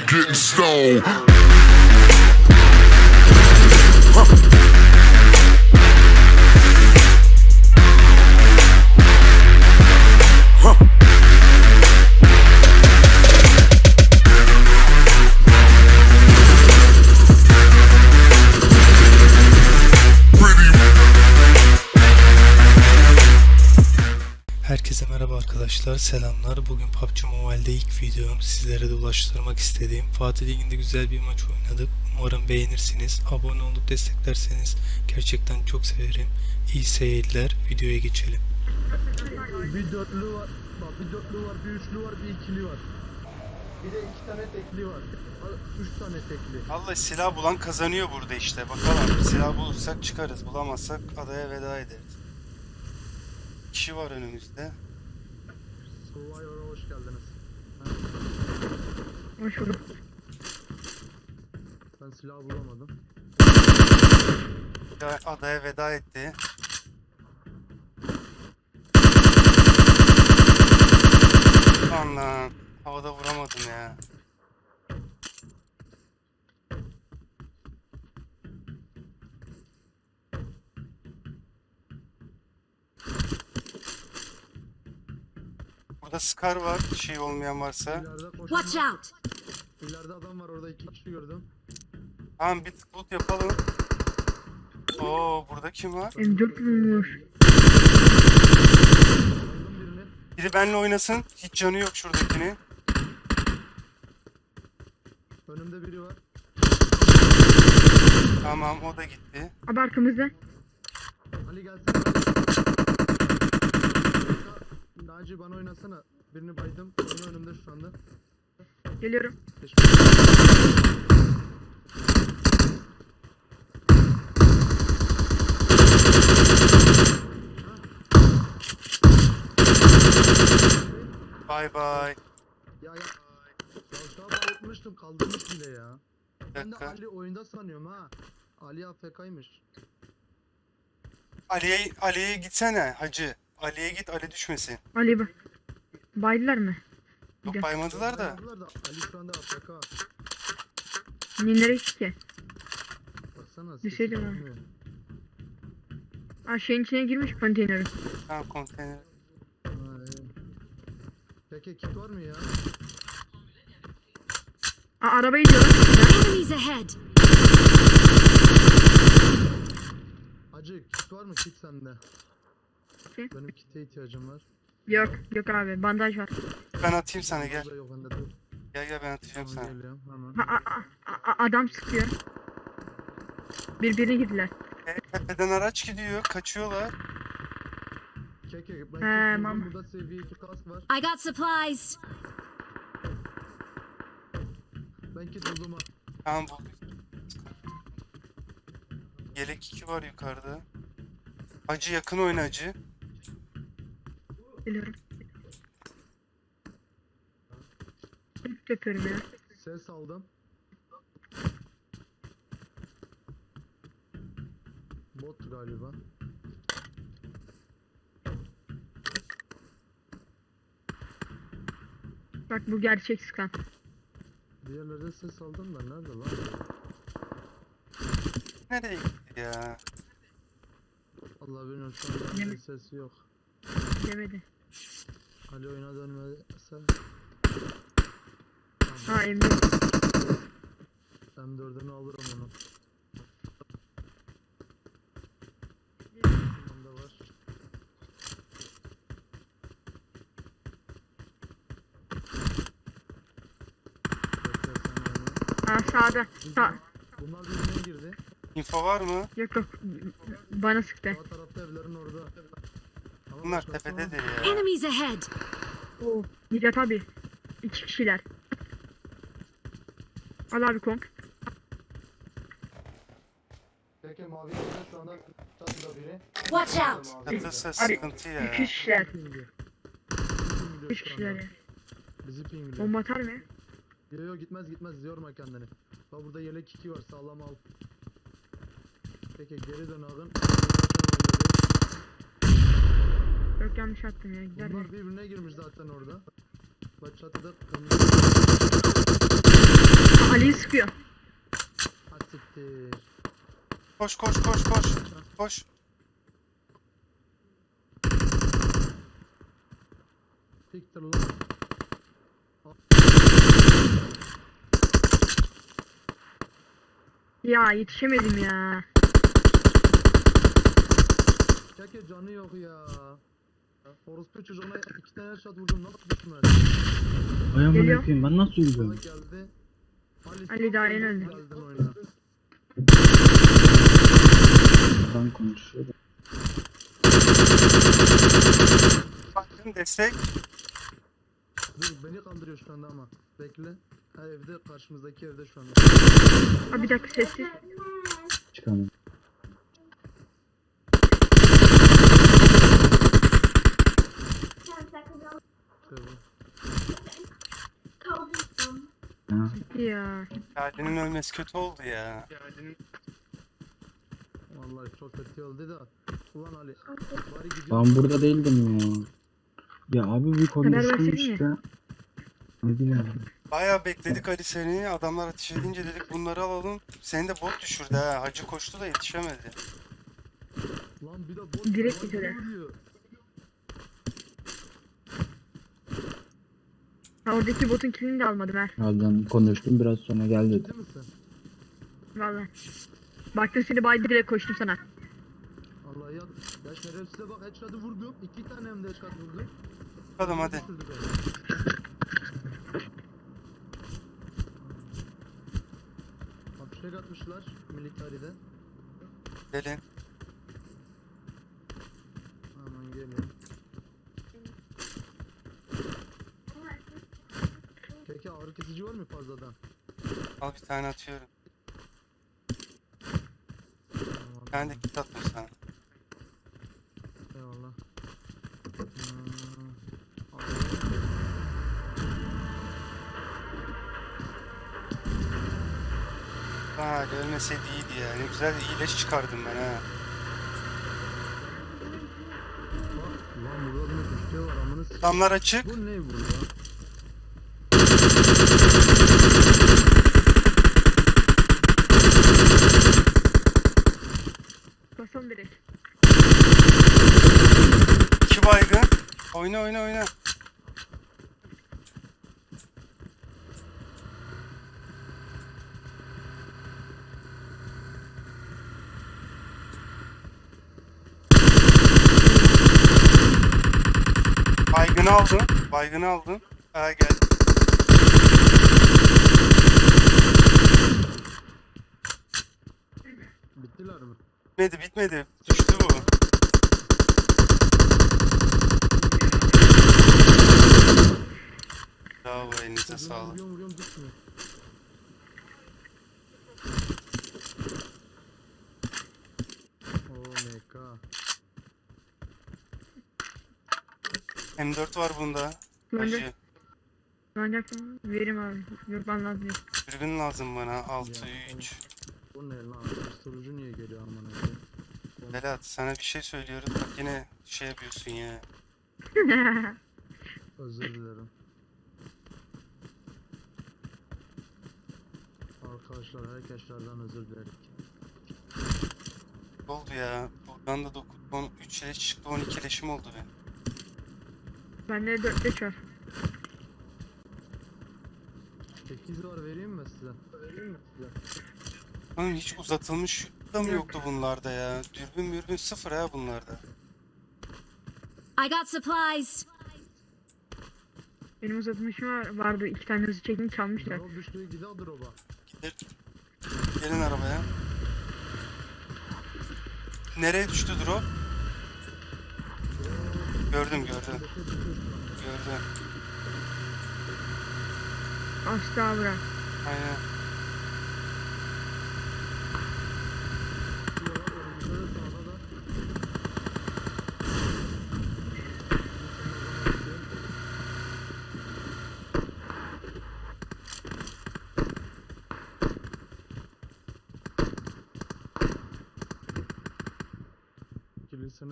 getting stoned. Selamlar. Bugün PUBG Mobile'de ilk videom sizlere de ulaştırmak istediğim Fatih Ligi'nde güzel bir maç oynadık. Umarım beğenirsiniz. Abone olup desteklerseniz gerçekten çok severim. İyi seyirler. Videoya geçelim. Bir dörtlü var, bak bir dörtlü var, bir üçlü var, bir ikili var. Bir de iki tane tekli var. Üç tane tekli. Vallahi silah bulan kazanıyor burada işte. Bakalım silah bulursak çıkarız. Bulamazsak adaya veda ederiz. Kişi var önümüzde. Survivor'a hoş geldiniz. Hoş bulduk. Ben silah bulamadım. Ya Adaya veda etti. Lan lan. Havada vuramadım ya. Burada Scar var. Şey olmayan varsa. İleride Watch out! İleride adam var orada iki kişi gördüm. Tamam bir tık loot yapalım. Oo burada kim var? M4 bulmuş. Aldım birini. Biri benimle oynasın. Hiç canı yok şuradakinin. Önümde biri var. Tamam o da gitti. Abi arkamızda. Ali gelsin. Naci bana oynasana. Birini baydım. Onun önümde şu anda. Geliyorum. Bay bay. Ya ya. Ya an bayıltmıştım. Kaldırmış bile ya. Ben de dakika. Ali oyunda sanıyorum ha. Ali AFK'ymış. Ali'ye Ali'ye gitsene hacı. Ali'ye git Ali düşmesin. Ali bak. Baydılar mı? Yok Gel. baymadılar da. Ali şu anda AFK. Niye nereye gitti ki? Baksana. Şey var. gelmiyor. Aa şeyin içine girmiş konteynerin. Ha konteyner. Ha. Peki kit var mı ya? Aa arabayı diyor. Enemies ahead! Acı kit var mı kit sende? Kit? Benim kite ihtiyacım var. Yok yok abi bandaj var. Ben atayım sana gel. Burada Yok bende dur. Gel gel ben atacağım Tamam sana. geliyorum hemen. Ha, a, a- a- adam sıkıyor. Birbirine girdiler. E, tepeden araç gidiyor. Kaçıyorlar. Ben He, buldum. mam. Burada seviye 2 kask var. I got supplies! Ben kit buldum ha. Tamam bulduk. Yelek 2 var yukarıda. Acı yakın oyna acı. Geliyorum. Çok yapıyorum ya. Ses aldım. Bot galiba. Bak bu gerçek skan. Diğerlerde ses aldım da nerede lan? Nereye gitti ya? Allah bilmiyorum şu anda Yemin- bir sesi yok. Demedi. Ali oyuna dönmediyse Ha emmi. M4'ünü alırım onu. Bunda var. Aa sağda. Sağ. Bunlar birbirine girdi. Info var mı? Yok yok. Bana sıktı. Sağ tarafta evlerin orada. Bunlar tepededir ya. Enemies ahead! Oo. Nicat abi. İki kişiler. Al abi konk. Peki mavi şu anda çatıda biri. Watch out! Çatısı Abi, sıkıntı ya. İki kişiler. Üç kişiler ya. Bizi pingliyor. Bomba atar mı? Yo yo gitmez gitmez yorma kendini. Bak burada yelek 2 var sağlam al. Peki geri dön ağın. Yok yanlış attım ya. Gider? Bunlar birbirine girmiş zaten orada. Bak çatıda Ali'yi sıkıyor. Ha siktir. Koş koş koş koş. Koş. Siktir lan. Ya yetişemedim ya. Çeke canı yok ya. Orospu çocuğuna iki tane shot vurdum nasıl düşmez? Ay amına Geliyor. koyayım ben nasıl öldüm? geldi. Ali daha yeni öldü. Geldin oyuna. Ben konuşuyorum. Baktın destek. Dur beni kandırıyor şu anda ama. Bekle. Ha evde karşımızdaki evde şu anda. Abi bir dakika sessiz. Çıkalım. Tövbe. Ha. Ya. Ali'nin ölmesi kötü oldu ya. Vallahi çok kötü oldu da. Ulan Ali. Bari gidiyor. Ben burada değildim ya. Ya abi bir konuştum işte. Ne bileyim. Bayağı bekledik Ali seni. Adamlar ateş edince dedik bunları alalım. Seni de bot düşürdü ha. Hacı koştu da yetişemedi. Lan bir de bot. Direkt vuruyor. Oradaki botun kilini de almadım ha. Birazdan konuştum biraz sonra gel dedi. Valla. Baktım seni bay direkt koştum sana. Allah ya. Ya şerefsize bak headshot'ı vurdum. İki tane hem de headshot vurdum. Bakalım hadi. Beni. Fişek atmışlar militaride. Gelin. Hemen geliyor. Peki ağrı kesici var mı fazladan? Al bir tane atıyorum. Tamam, Ben de kit attım sana. Eyvallah. Hmm. Ha Ali ölmeseydi iyiydi ya. Ne güzel iyileş çıkardım ben ha. Bak, Lan burada bir şey var amına s- Damlar açık. Bu ne bu ya? Basalım direkt. İki baygın. Oyna oyna oyna. Baygını aldım. Baygını aldım. Ha gel. Bittiler mi? Bitmedi bitmedi. Düştü bu. Bravo elinize sağlık. Vuruyorum vuruyorum düşmüyor. OMK. M4 var bunda. Acı. Ancak verim abi. Yok ben lazım. Dürbün lazım bana. 6 3. Bu ne lan? Susturucu niye geliyor amına koyayım? Berat sana bir şey söylüyorum. Bak yine şey yapıyorsun ya. Özür dilerim. Arkadaşlar herkesten özür dilerim. Ne oldu ya? Buradan da 9, 10, 3 leş çıktı 12 leşim oldu benim. Bende 4 5 var. 8 var vereyim mi size? Vereyim mi size? Oğlum hiç uzatılmış da mı Yok. yoktu bunlarda ya? Dürbün mürbün sıfır ha bunlarda. I got supplies. Benim uzatmışım var, vardı. iki tane hızlı çekim çalmışlar. Drop düştüğü gide o drop'a. Gelin arabaya. Nereye düştü drop? Gördüm gördüm. Düşüyor şu. Gördüm. Asla bırak. Aynen. Şurada var, önümüzde de sağda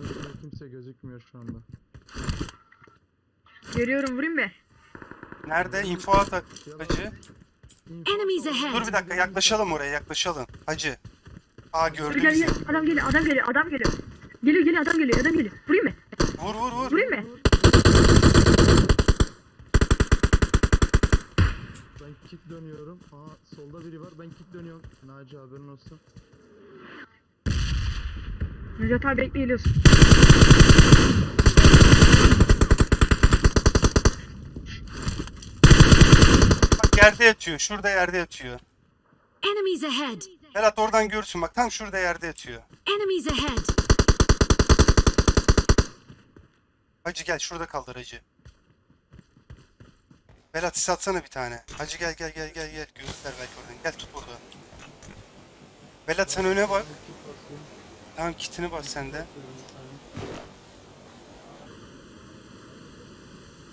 da. Üstünde kimse gözükmüyor şu anda. Görüyorum vurayım be. Nerede? Info at acı. infaz Enemies aldım. ahead. Dur bir dakika yaklaşalım oraya yaklaşalım. Hacı. Aa gördü Gel bizi. gel adam geliyor adam geliyor adam geliyor. Geliyor geliyor adam geliyor adam geliyor. Vurayım mı? Vur vur vur. Vurayım mı? Ben kick dönüyorum. Aa solda biri var. Ben kick dönüyorum. Naci haberin olsun. Necat abi bekle geliyorsun. Bak yerde yatıyor. Şurada yerde yatıyor. Enemies ahead. Berat oradan görsün bak tam şurada yerde yatıyor. Enemies ahead. Hacı gel şurada kaldır hacı. Berat sis atsana bir tane. Hacı gel gel gel gel gel. Göster belki oradan. Gel tut burada. Berat sen öne bak. Tamam kitini bas sen de.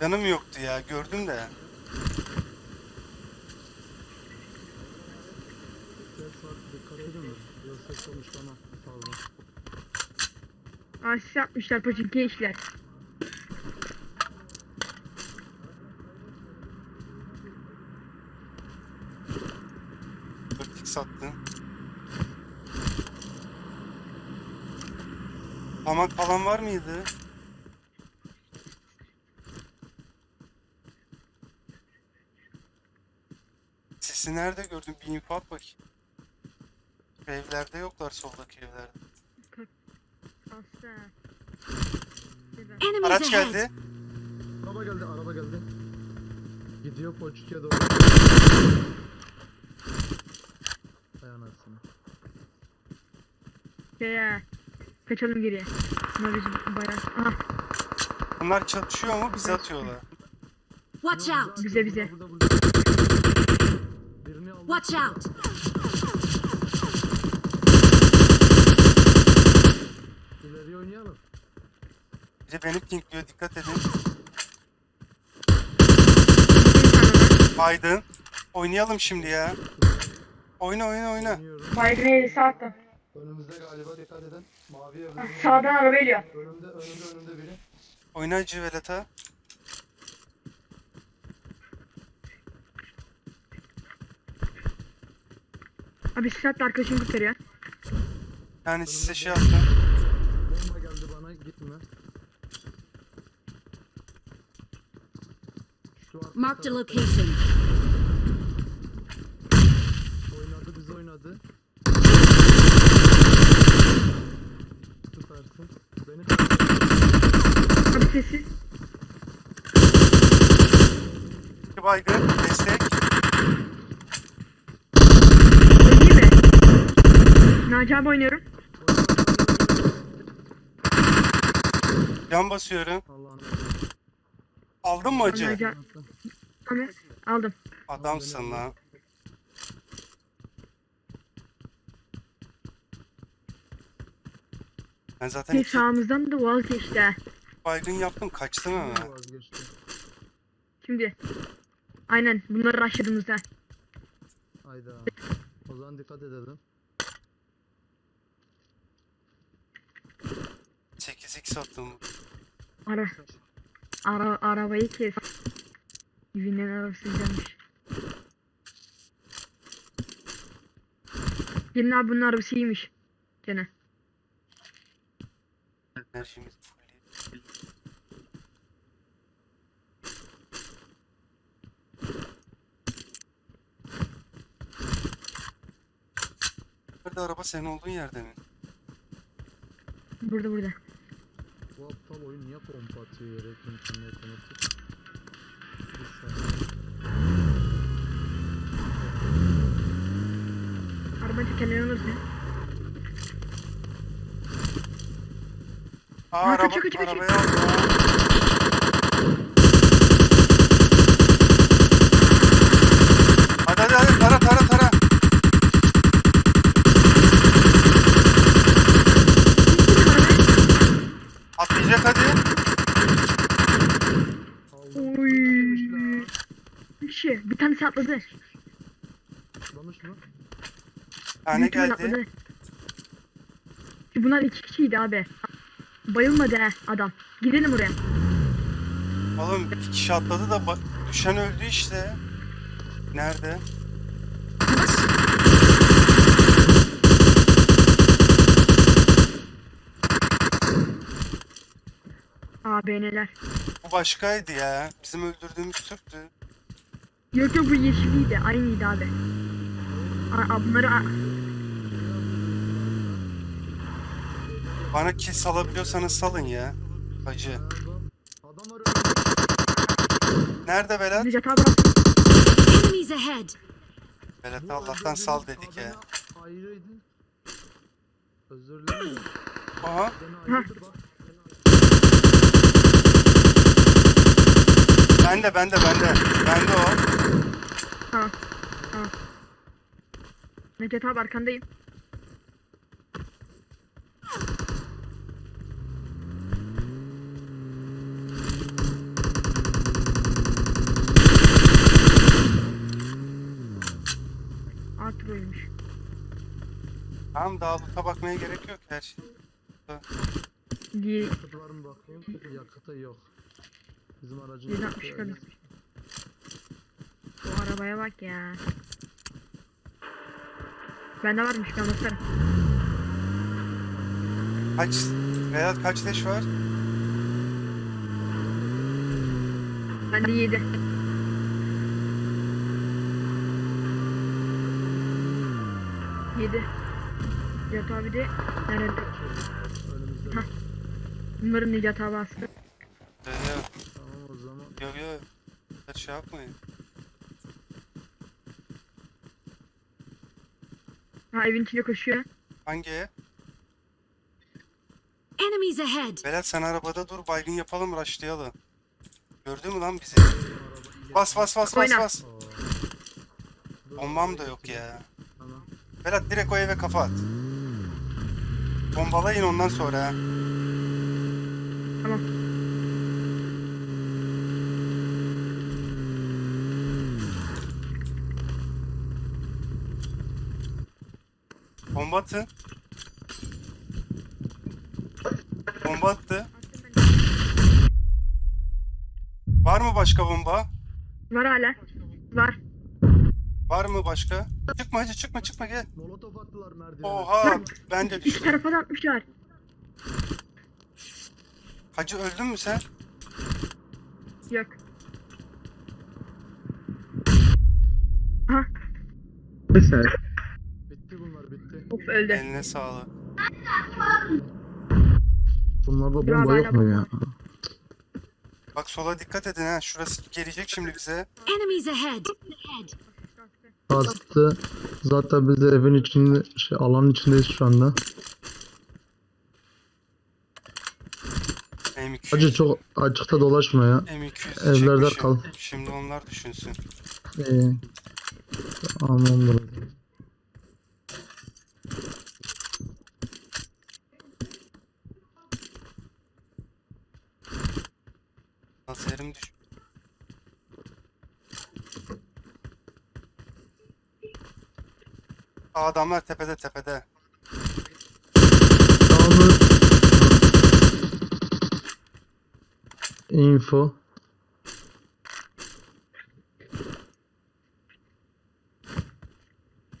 Canım yoktu ya gördüm de. Ses var. Dikkat edin mi? Biraz ses olmuş bana. Pardon. Asis yapmışlar paçinki işler. Dörtlük sattın. Hamak falan var mıydı? Sesi nerede gördün? Bir info at bakayım. Evlerde yoklar soldaki evlerde. Hasta. Enemies Araç ahead. geldi. Araba geldi. Araba geldi. Gidiyor Poçuk'a doğru. Hay anasını. Kaçalım geriye. Bunlar bizim bayağı. Aha Bunlar çatışıyor mu? Bizi atıyorlar. Watch out. Bize, bize. Watch out. İleri oynayalım. Bir de beni pinkliyor. Dikkat edin. Aydın. Oynayalım şimdi ya. Oyna oyna oyna. Baygın elisi attım. Önümüzde galiba dikkat edin. Mavi evde. Sağdan araba geliyor. Önümde önümde önümde biri. Oyna Hacı Vedat'a. Abi siz hatta arkadaşım kurtarıyor. Yani size şey yaptım. Bomba geldi bana gitme. Şu arka Marked a tarafta location. Oynadı biz oynadı. Süpersin. Beni Abi. İki baygın. Destek. Oynayayım mı? Naci abi oynuyorum. Can basıyorum. Aldın mı Hacı? Naci abi. Tamam. Aldım. Adamsın lan. Ben zaten Şey iki sağımızdan da vazgeçti ha. baygın yaptım. Kaçtım ama. vazgeçti. Şimdi. Aynen bunları ha. Hayda. O zaman dikkat edelim. 8x attım. Ara. Ara arabayı kes. Evinin arabası güzelmiş. Gelin abi bunun arabası iyiymiş. Gene. Enerjimiz full. Nerede araba senin olduğun yerde mi? Burada burada. Bu aptal oyun niye pompa atıyor yere? Bir saniye. Araba tekerleğini alırsın. Aa araba, kaçıyor, kaçıyor, arabaya aldı. Hadi hadi hadi tara tara tara. Atlayacak hadi. Oy. Bir şey. Bir tanesi atladı. Atlamış mı? Tane Büyük ihtimal geldi. atladı. Bunlar iki kişiydi abi. Bayılmadı he adam. Gidelim oraya. Oğlum iki kişi atladı da bak düşen öldü işte. Nerede? ABN'ler. Bu başkaydı ya. Bizim öldürdüğümüz Türktü. Yok yok bu yeşiliydi. Aynıydı abi. Aa, bunları Bana kill salabiliyorsanız salın ya. Hacı. Nerede Berat? Necat abi bak. Enemies ahead! Berat Allah'tan sal dedik ya. Ayrıydın. Özür dilerim. Aha. Bende bende bende. Bende o. Tamam. Tamam. Necat abi arkandayım. Tamam daha loot'a bakmaya gerek yok her şey. Yakıt var mı bakayım? Yakıtı yok. Bizim aracın 160 yakıtı- kadın. Bu arabaya bak ya. Bende varmış ben bakarım. Kaç Berat kaç leş var? Bende 7. Yedi. Necat abi de nerede? Önümüzde. Hah. Bunların Necat abi astı. Ee, Tamam o zaman. yok. yok. Hiç şey yapmayın. Ha evin içine koşuyor. Hangi? Enemies ahead! Berat sen arabada dur baygın yapalım rushlayalım. Gördün mü lan bizi? Bas bas bas bas Oyna. bas. Bombam da yok ya. Tamam. Berat direkt o eve kafa at. Bombalayın ondan sonra. ha. Tamam. Bomba atın. Bomba attı. Var mı başka bomba? Var hala. Var. Var mı başka? Çıkma hacı çıkma çıkma gel. Molotof attılar merdivene. Oha ben de İki düştüm. tarafa da atmışlar. Hacı öldün mü sen? Yok. Aha. Mesela Bitti bunlar bitti. Of öldü. Eline sağlık. bunlarda bomba yok mu ya? Bak sola dikkat edin ha. Şurası gelecek şimdi bize. Enemies ahead! Bastı. Zaten biz de evin içinde, şey alanın içindeyiz şu anda. M200. Hacı çok açıkta dolaşma ya. M200 Evlerde çekmişim. kal. Şimdi onlar düşünsün. Ee, anlamdır. Adamlar tepede tepede. Tamam. Info.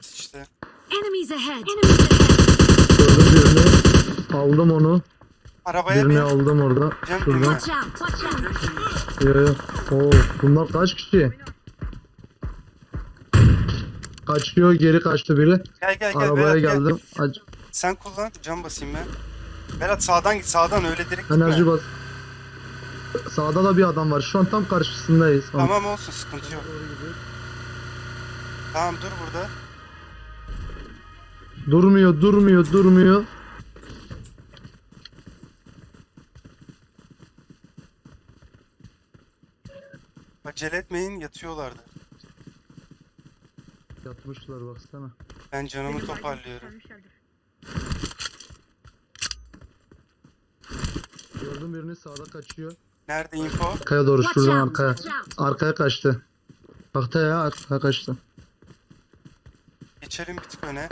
İşte. Enemies ahead! Enemies ahead! Gördüm birini. Aldım onu. Arabaya Birini bin. aldım orada. Cem Şurada. binme. Watch out! Watch out! Yo, yo. Oo, bunlar kaç kişi? Kaçıyor geri kaçtı biri. Gel gel gel Arabaya Berat gel. geldim. Ac- Sen kullan. Cam basayım ben. Berat sağdan git sağdan öyle direkt gitme. Enerji bas. Sağda da bir adam var. Şu an tam karşısındayız. Tamam olsun sıkıntı yok. Tamam dur burada. Durmuyor, durmuyor, durmuyor. Acele etmeyin yatıyorlardı. Yatmışlar baksana. Ben canımı toparlıyorum. Sarmışlardır. Gördüm birini sağda kaçıyor. Nerede info? Arkaya doğru, Watch şuradan out! arkaya. Watch out! Arkaya kaçtı. Bakta ya, arkaya kaçtı. Geçelim bir tık öne.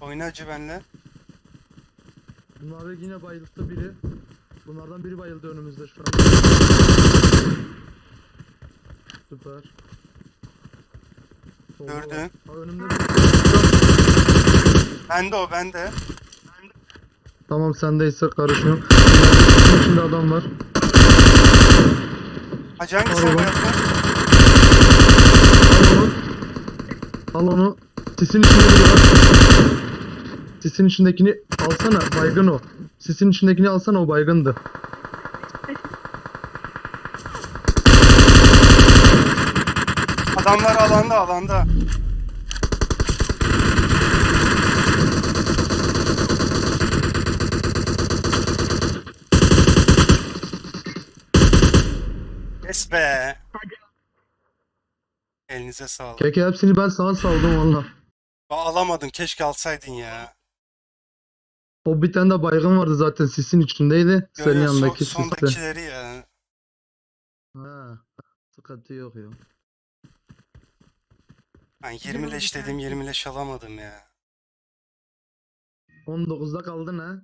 Oyna acı benle. Bunları yine bayılttı biri. Bunlardan biri bayıldı önümüzde şu an. Süper. Gördüm. Ha, önümde. Bende o bende. Tamam sendeyse karışmıyorum. İçinde adam var. Hacı hangi sen yaptın? Al onu. Al onu. Sisin içinde biri var. Sisin içindekini alsana. Baygın o. Sisin içindekini alsana o baygındı. Adamlar alanda alanda. Yes be. Elinize sağlık. Keke hepsini ben sana saldım valla. Alamadın keşke alsaydın ya. O bir tane de baygın vardı zaten sisin içindeydi. Yo, Senin yo, son- yanındaki siste. sondakileri ya. Ha, sıkıntı yok ya. Ben 20 leş dedim 20 leş alamadım ya. 19'da kaldın ha.